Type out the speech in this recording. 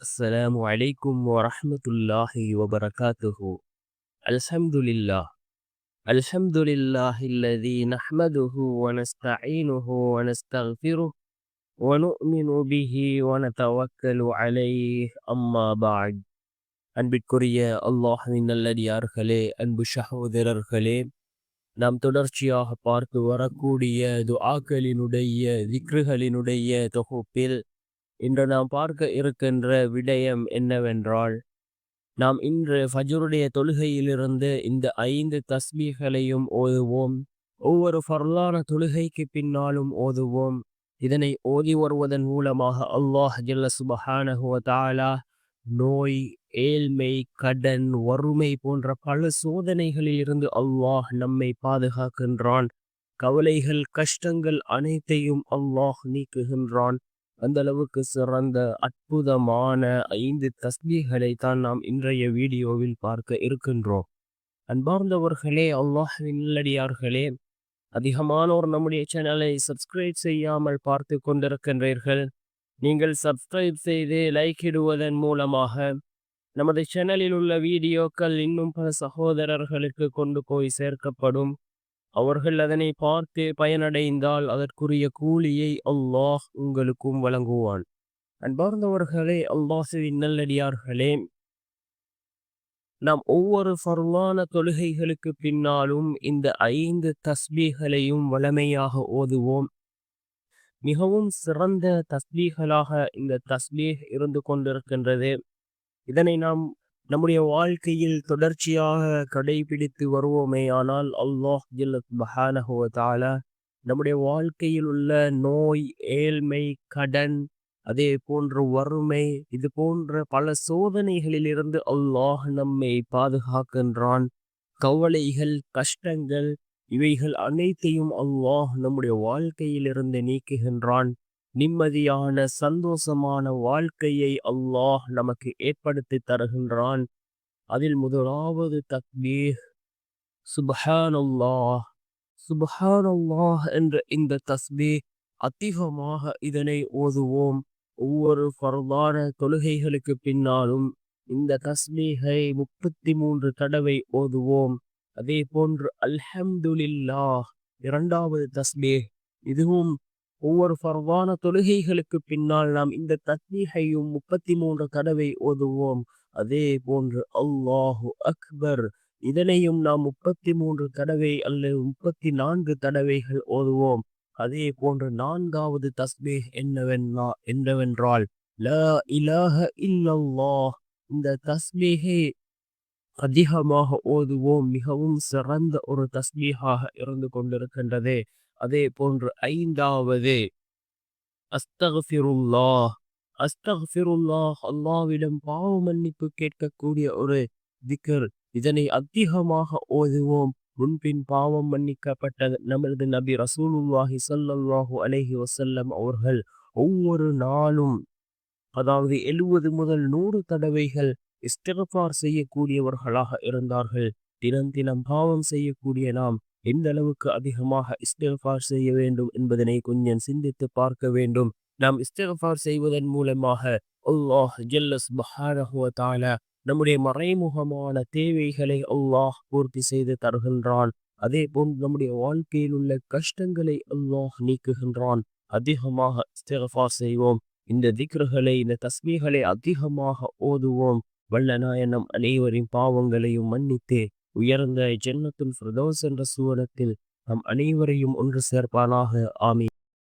السلام عليكم ورحمة الله وبركاته الحمد لله الحمد لله الذي نحمده ونستعينه ونستغفره ونؤمن به ونتوكل عليه أما بعد அன்பிற்குரிய அல்லாஹின் நல்லடியார்களே அன்பு சகோதரர்களே நாம் தொடர்ச்சியாக பார்த்து வரக்கூடிய துஆக்களினுடைய திக்ருகளினுடைய தொகுப்பில் இன்று நாம் பார்க்க இருக்கின்ற விடயம் என்னவென்றால் நாம் இன்று ஃபஜருடைய தொழுகையிலிருந்து இந்த ஐந்து தஸ்மீகளையும் ஓதுவோம். ஒவ்வொரு ஃபர்லான தொழுகைக்கு பின்னாலும் ஓதுவோம். இதனை ஓதி வருவதன் மூலமாக அல்லாஹ் ஜல்ல சுபஹானஹுவ தாலா நோய் ஏழ்மை கடன் வறுமை போன்ற பல சோதனைகளில் இருந்து அல்லாஹ் நம்மை பாதுகாக்கின்றான். கவலைகள் கஷ்டங்கள் அனைத்தையும் அல்லாஹ் நீக்குகின்றான். அந்த அளவுக்கு சிறந்த அற்புதமான ஐந்து தஸ்மிகளை தான் நாம் இன்றைய வீடியோவில் பார்க்க இருக்கின்றோம். அன்பார்ந்தவர்களே அல்லாஹின் நல்லடியார்களே அதிகமானோர் நம்முடைய சேனலை சப்ஸ்கிரைப் செய்யாமல் பார்த்து கொண்டிருக்கின்றீர்கள். நீங்கள் சப்ஸ்கிரைப் செய்து லைக் இடுவதன் மூலமாக நமது சேனலில் உள்ள வீடியோக்கள் இன்னும் பல சகோதரர்களுக்கு கொண்டு போய் சேர்க்கப்படும். அவர்கள் அதனை பார்த்து பயனடைந்தால் அதற்குரிய கூலியை அல்லாஹ் உங்களுக்கும் வழங்குவான். அன்பார்ந்தவர்களே அல்லாஹுவின் நல்லடியார்களே நாம் ஒவ்வொரு ஃபர்லான தொழுகைகளுக்கு பின்னாலும் இந்த ஐந்து தஸ்பீகளையும் வளமையாக ஓதுவோம். மிகவும் சிறந்த தஸ்பீகளாக இந்த தஸ்பீக் இருந்து கொண்டிருக்கின்றது. இதனை நாம் நம்முடைய வாழ்க்கையில் தொடர்ச்சியாக கடைபிடித்து வருவோமே. ஆனால் அல்லாஹ் ஜில்லத் நம்முடைய வாழ்க்கையில் உள்ள நோய் ஏழ்மை கடன் அதே போன்ற வறுமை இது போன்ற பல சோதனைகளிலிருந்து அல்லாஹ் நம்மை பாதுகாக்கின்றான். கவலைகள் கஷ்டங்கள் இவைகள் அனைத்தையும் அல்லாஹ் நம்முடைய வாழ்க்கையிலிருந்து நீக்குகின்றான். நிம்மதியான சந்தோஷமான வாழ்க்கையை அல்லாஹ் நமக்கு ஏற்படுத்தி தருகின்றான். அதில் முதலாவது தக்பீர் சுபஹானல்லாஹ். சுபஹானல்லாஹ் என்ற இந்த தஸ்பீ அதிகமாக இதனை ஓதுவோம். ஒவ்வொரு பரவான தொழுகைகளுக்கு பின்னாலும் இந்த தஸ்மீகை முப்பத்தி மூன்று தடவை ஓதுவோம். அதே போன்று அல்ஹம்துலில்லா இரண்டாவது தஸ்மீ இதுவும் ஒவ்வொரு பரவான தொழுகைகளுக்கு பின்னால் நாம் இந்த தஸ்மீகையும் முப்பத்தி மூன்று தடவை ஓதுவோம். அதே போன்று அல்லாஹு அக்பர். இதனையும் நாம் முப்பத்தி மூன்று தடவை அல்லது முப்பத்தி நான்கு தடவைகள் ஓதுவோம். அதே போன்று நான்காவது தஸ்பீஹ் என்னவென்னா என்னவென்றால் ல இலாஹ இல்லல்லாஹ். இந்த தஸ்பீஹை அதிகமாக ஓதுவோம். மிகவும் சிறந்த ஒரு தஸ்பீஹாக இருந்து கொண்டிருக்கின்றது. அதே போன்று ஐந்தாவது அஸ்தகஃபிருல்லாஹ் அஸ்தகஃபிருல்லாஹ் அல்லாவிடம் பாவ மன்னிப்பு கேட்கக்கூடிய ஒரு திக்கர். இதனை அதிகமாக ஓதுவோம். முன்பின் பாவம் மன்னிக்கப்பட்ட நமது நபி ரசூலுல்லாஹி சல்லாஹூ அலஹி வசல்லம் அவர்கள். ஒவ்வொரு நாளும் அதாவது எழுபது முதல் நூறு தடவைகள் இஸ்திரபார் செய்யக்கூடியவர்களாக இருந்தார்கள். தினம் தினம் பாவம் செய்யக்கூடிய நாம் எந்த அளவுக்கு அதிகமாக இஸ்திரபார் செய்ய வேண்டும் என்பதனை கொஞ்சம் சிந்தித்து பார்க்க வேண்டும். நாம் இஸ்திரபார் செய்வதன் மூலமாக அல்லாஹ் ஜல்லஸ் பஹாரஹுவத்தால நம்முடைய மறைமுகமான தேவைகளை அல்லாஹ் பூர்த்தி செய்து தருகின்றான். அதே போன்று நம்முடைய வாழ்க்கையில் உள்ள கஷ்டங்களை அல்லாஹ் நீக்குகின்றான். அதிகமாக செய்வோம். இந்த திக்ருகளை இந்த தஸ்மீகளை அதிகமாக ஓதுவோம். வல்லநாயனம் அனைவரின் பாவங்களையும் மன்னித்து உயர்ந்த ஜென்னத்துல் ஃபிரதோஸ் என்ற சுவனத்தில் நம் அனைவரையும் ஒன்று சேர்ப்பானாக. ஆமி